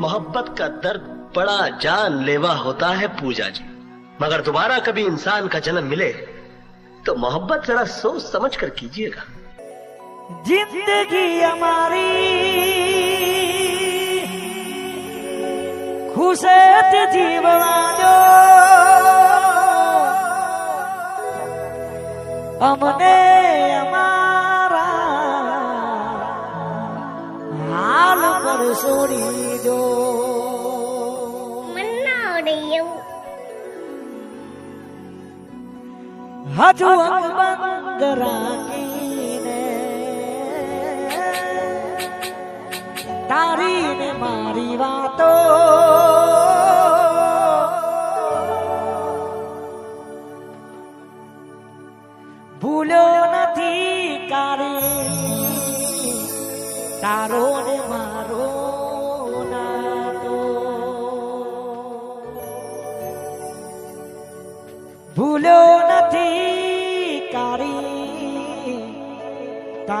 मोहब्बत का दर्द बड़ा जानलेवा होता है पूजा जी। मगर दोबारा कभी इंसान का जन्म मिले तो मोहब्बत जरा सोच समझ कर कीजिएगा। ज़िंदगी हमारी खुशत जीववानो हमने हमारे પર છોડી દો. હજુ અંગ બંધ રાખીને તારી ને મારી વાતો. ભૂલ્યો નથી તારી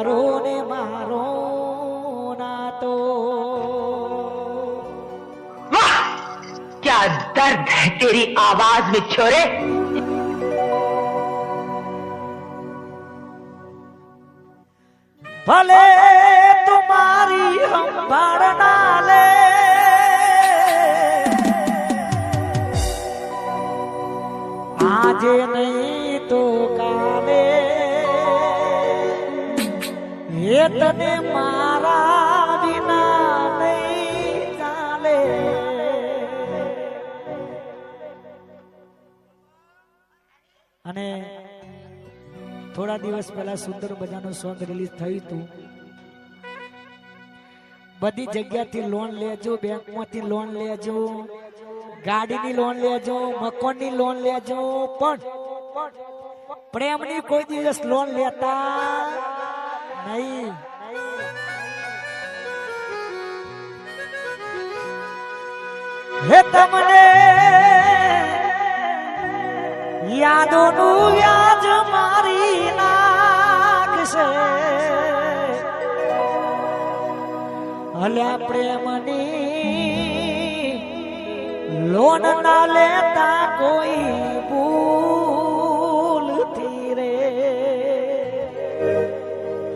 તારો ને મારો નાતો वाह क्या दर्द है तेरी आवाज में छोरे ભલે તુમારી સંભાળ ના લે આજે નહીં તો કાલે એ તને મારા વિના ચાલે. અને થોડા દિવસ પહેલા સુંદર મજાનું સોંગ રિલીઝ થયું હતું. બધી જગ્યાથી લોન લેજો, બેંકમાંથી લોન લેજો, ગાડીની લોન લેજો, મકાનની લોન લેજો, પણ પ્રેમની કોઈ દિવસ લોન લેતા નહીં. હે તમને યાદોનું વ્યાજ મારી નાખશે. હલ્યા પ્રેમની લોન ના લેતા કોઈ ભૂલથી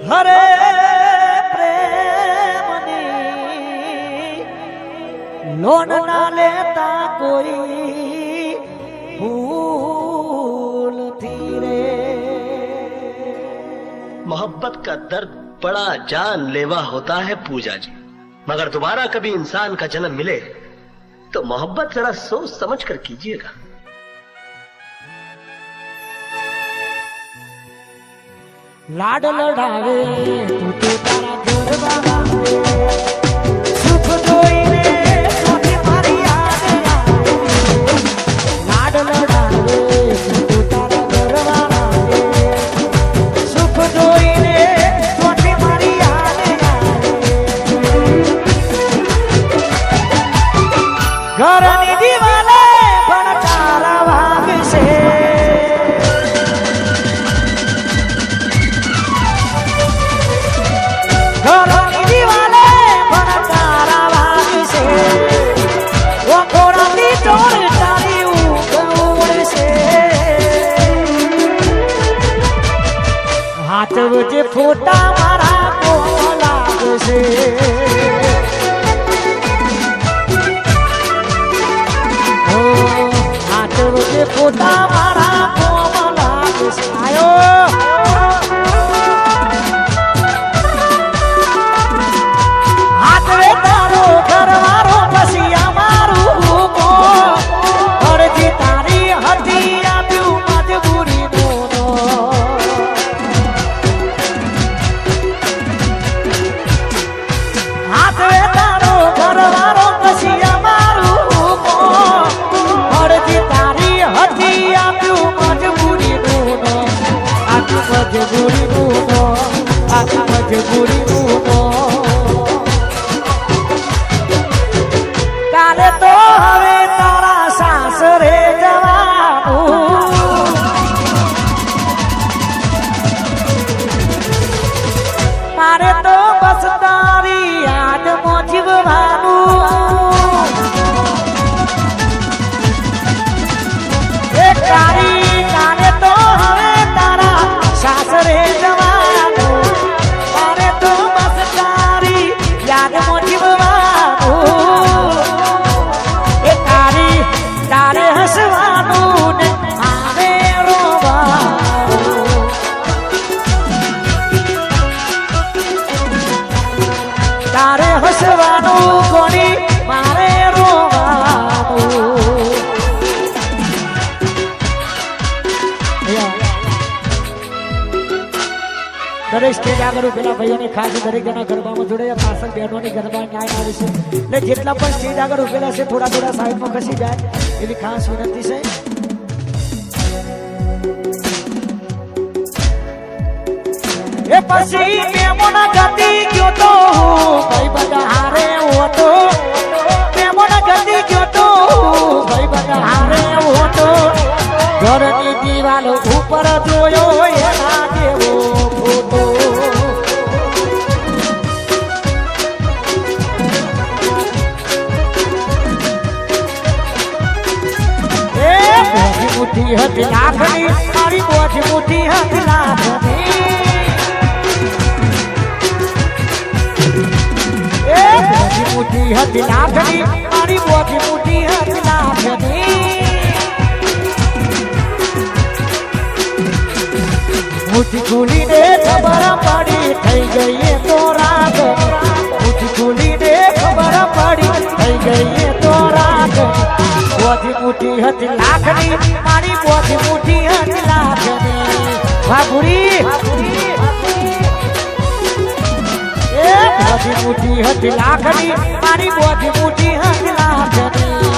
હરે પ્રેમની લોન ના લેતા કોઈ ભૂલથી રે मोहब्बत का दर्द बड़ा जान लेवा होता है पूजा जी मगर दोबारा कभी इंसान का जन्म मिले तो मोहब्बत जरा सोच समझ कर कीजिएगा લાડ લડાવે. તું તો તારા દરેક સ્ટેજ આગળ પેલા ભાઈઓને ખાસ દરેક જણા ગરબામાં જોડે પાછળ બહેનોની ગરબા ન્યાય આવે છે. એટલે જેટલા પણ સ્ટેજ આગળ ઉભેલા છે, થોડા થોડા સાઈડમાં ખસી જાય, એવી ખાસ વિનંતી છે. એ પછી મેમોના ગતિ ગયો તો ભાઈ બધા હારે હોતો. મેમોના ગતિ ગયો તો ભાઈ બધા હારે ઓટો ઘરની દિવાલ ઉપર જોયો એના જેવો ફોટો એ મોટી મુઠ્ઠી હતી લાખની મારી મોટી મુઠ્ઠી હતી લાખની એ મોટી મુઠ્ઠી હતી લાખની મારી મોટી મુઠ્ઠી હતી લાખની મુઠ્ઠી ખુલીને ખબર પડી થઈ ગઈ એ તો રાગ મુઠ્ઠી ખુલીને ખબર પડી થઈ ગઈ એ તો રાગ બોધી મુઠ્ઠી હતી લાખની મારી બોધી મુઠ્ઠી હતી લાખની ભાગુડી એ બોધી મુઠ્ઠી હતી લાખની મારી બોધી મુઠ્ઠી હતી લાખની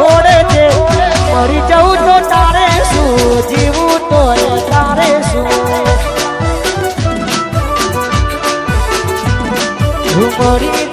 ખોડે છે. મરી જવું તો તારે શું? જીવું તો તારે શું? હું મરી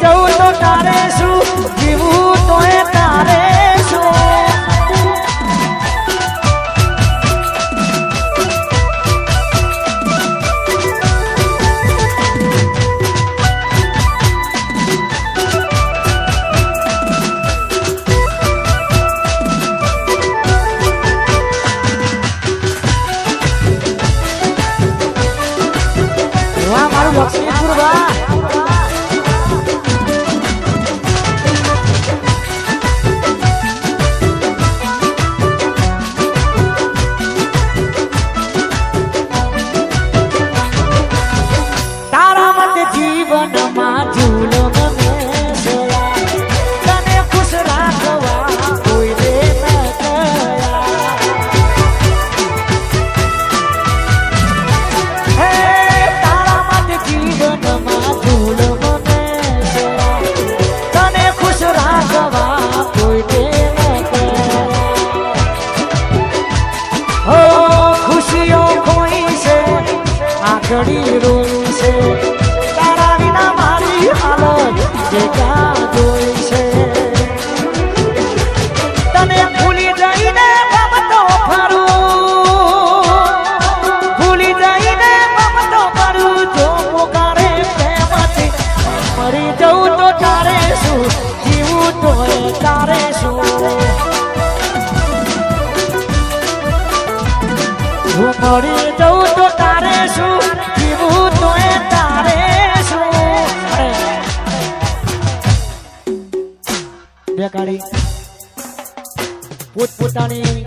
બધાની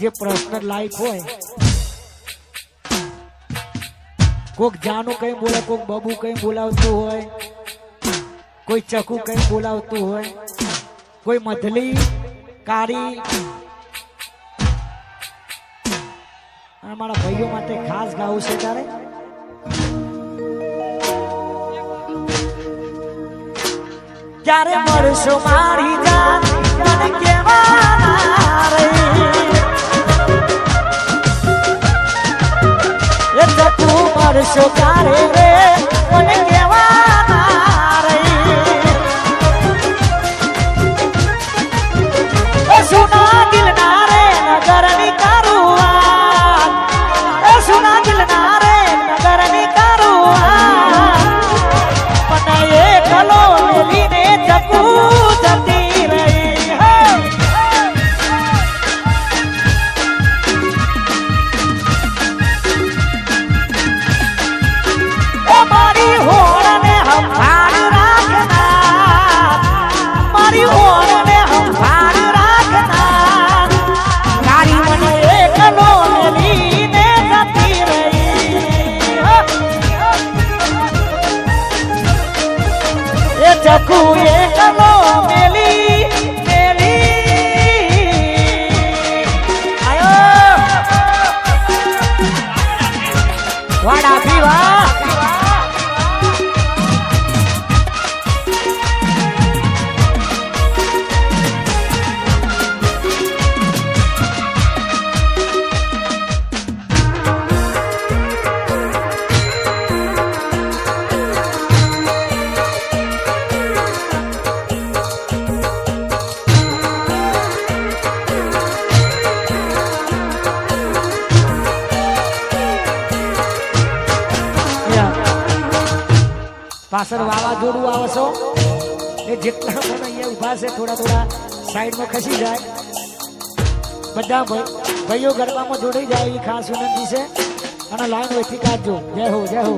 જે પર્સનલ લાઈફ હોય, કોક જાનું કઈ બોલે, કોક બબુ કઈ બોલાવતું હોય, કોઈ ચકુ કઈ બોલાવતું હોય, કોઈ મધલી કારી અને મારા ભાઈઓ માટે ખાસ ગાવું છે તારે? ક્યારે મળશો મારી જાત મને કેવા શો રે. પાછળ વાવાઝોડું આવશો? એ જેટલા પણ અહીંયા ઊભા છે, થોડા થોડા સાઈડમાં ખસી જાય. બધા ભાઈઓ ગરબામાં જોડાઈ જાય એવી ખાસ વિનંતી છે. અને લાઈન ઓછી કાઢજો. જય હો જય હો.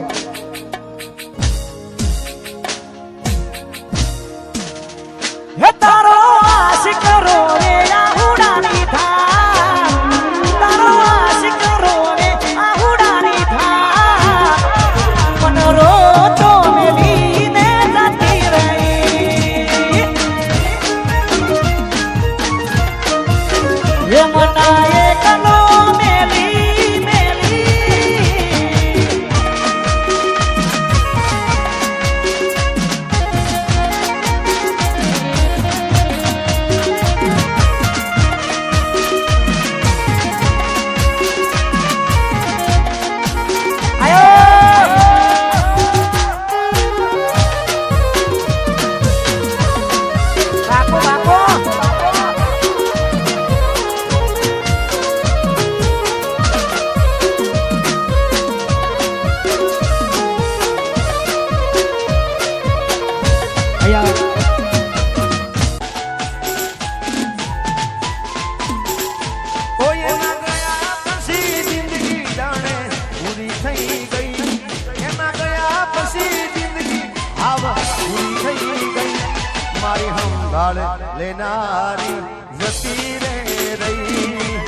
લેનારી જતી રે રહી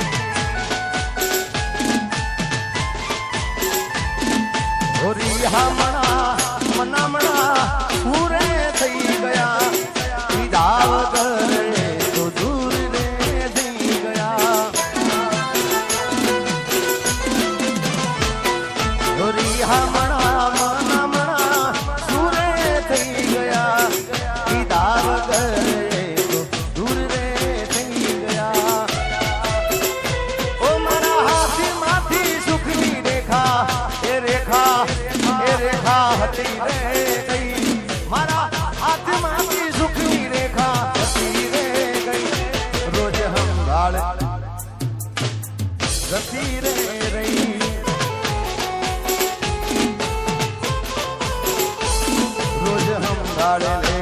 હોરી હમણા જતી રે રહી રોજ હમ ગાડે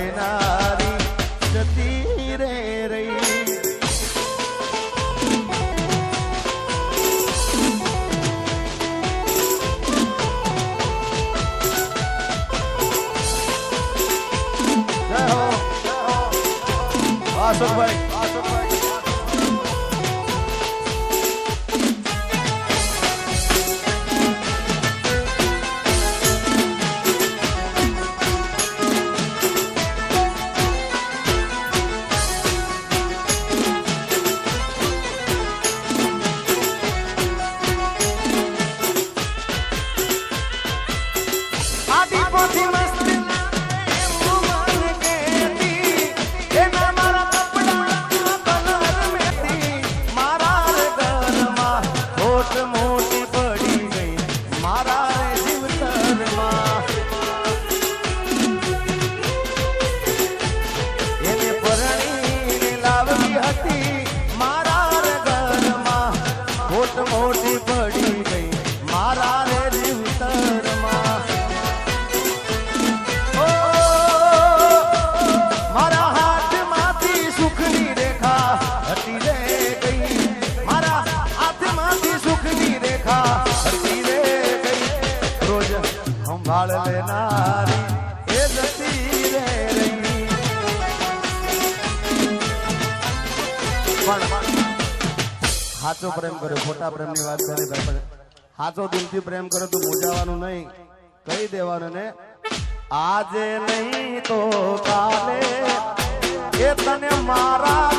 સાચો પ્રેમ કર્યો, ખોટા પ્રેમની વાત કરી ભાઈ દિલથી પ્રેમ કર્યો તું મૂંઝાવાનું નહીં, કહી દેવાનું ને, આજે નહીં તો કાલે એ તને મારા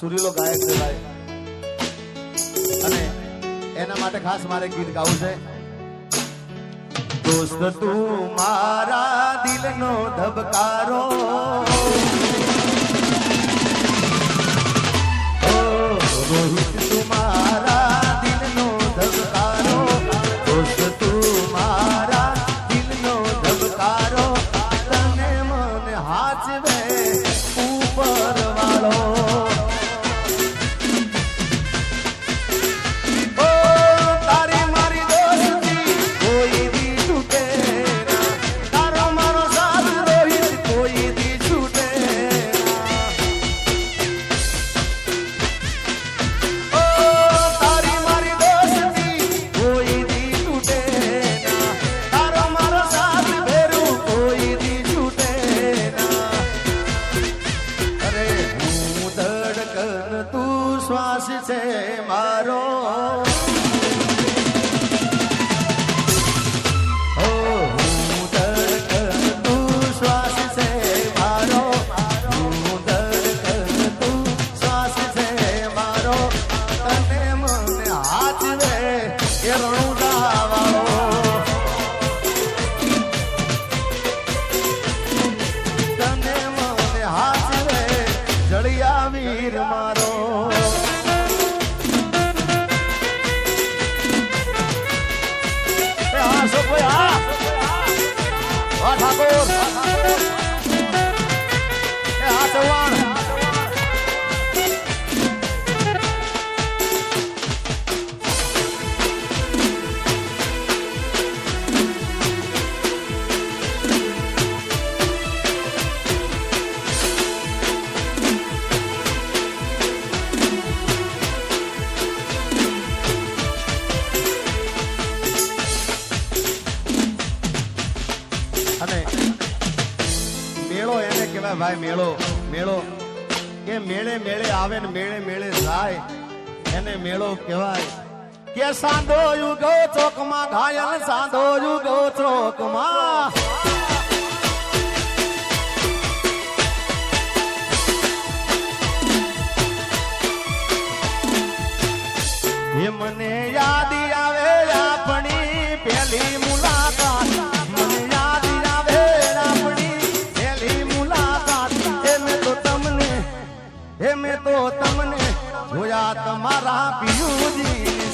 સુરીલો ગાયક છે ભાઈ અને એના માટે ખાસ મારે ગીત ગાવું છે. દોસ્ત તું મારા દિલનો ધબકારો. રોહિત તું મારા મેળો કે મેળે મેળે આવે ને મેળે મેળે જાય, એને મેળો કહેવાય. કે સાંધો યુગો ચોકમાં ઘાયલ સાંધો યુગો ચોકમાં. મને યાર જોયા તમારા પિયુજી.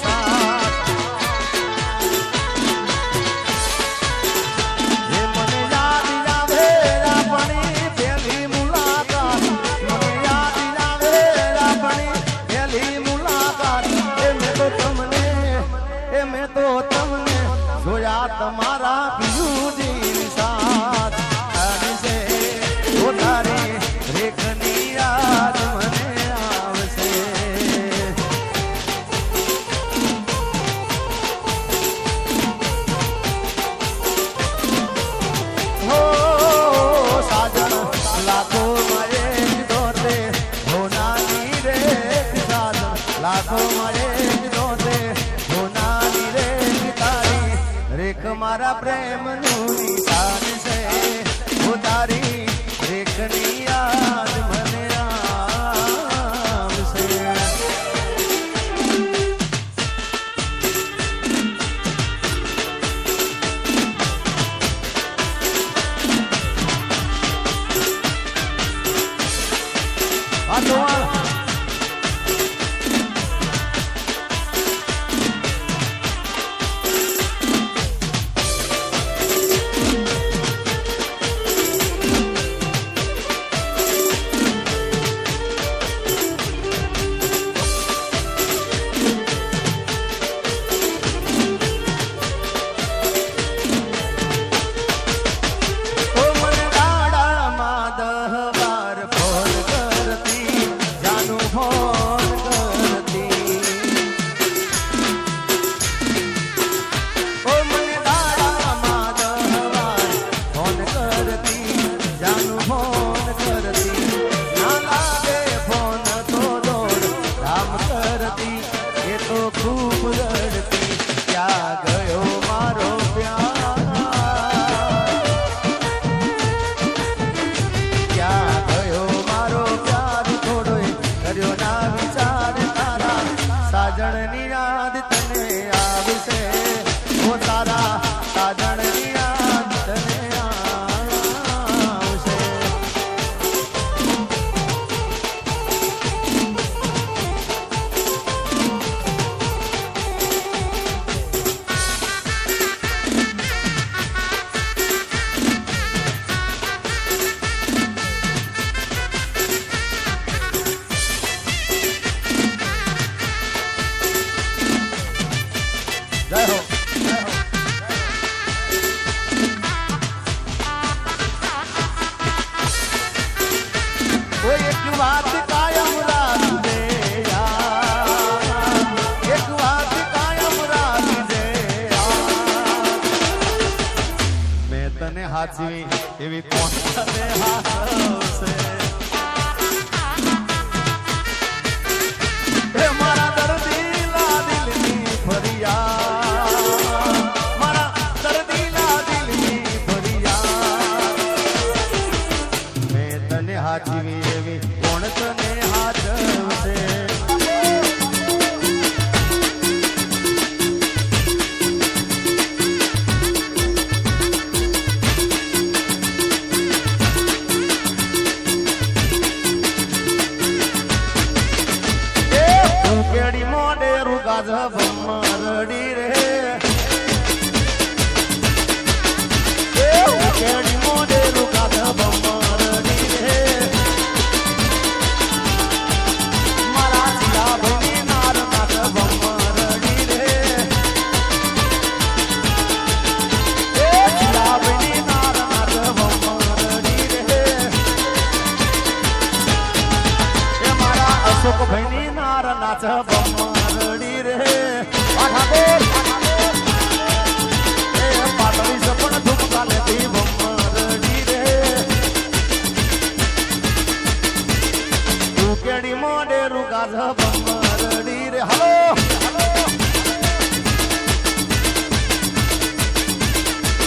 કેડી મોડે રૂગા જ બમરડી રે હલો.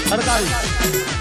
સરકારી.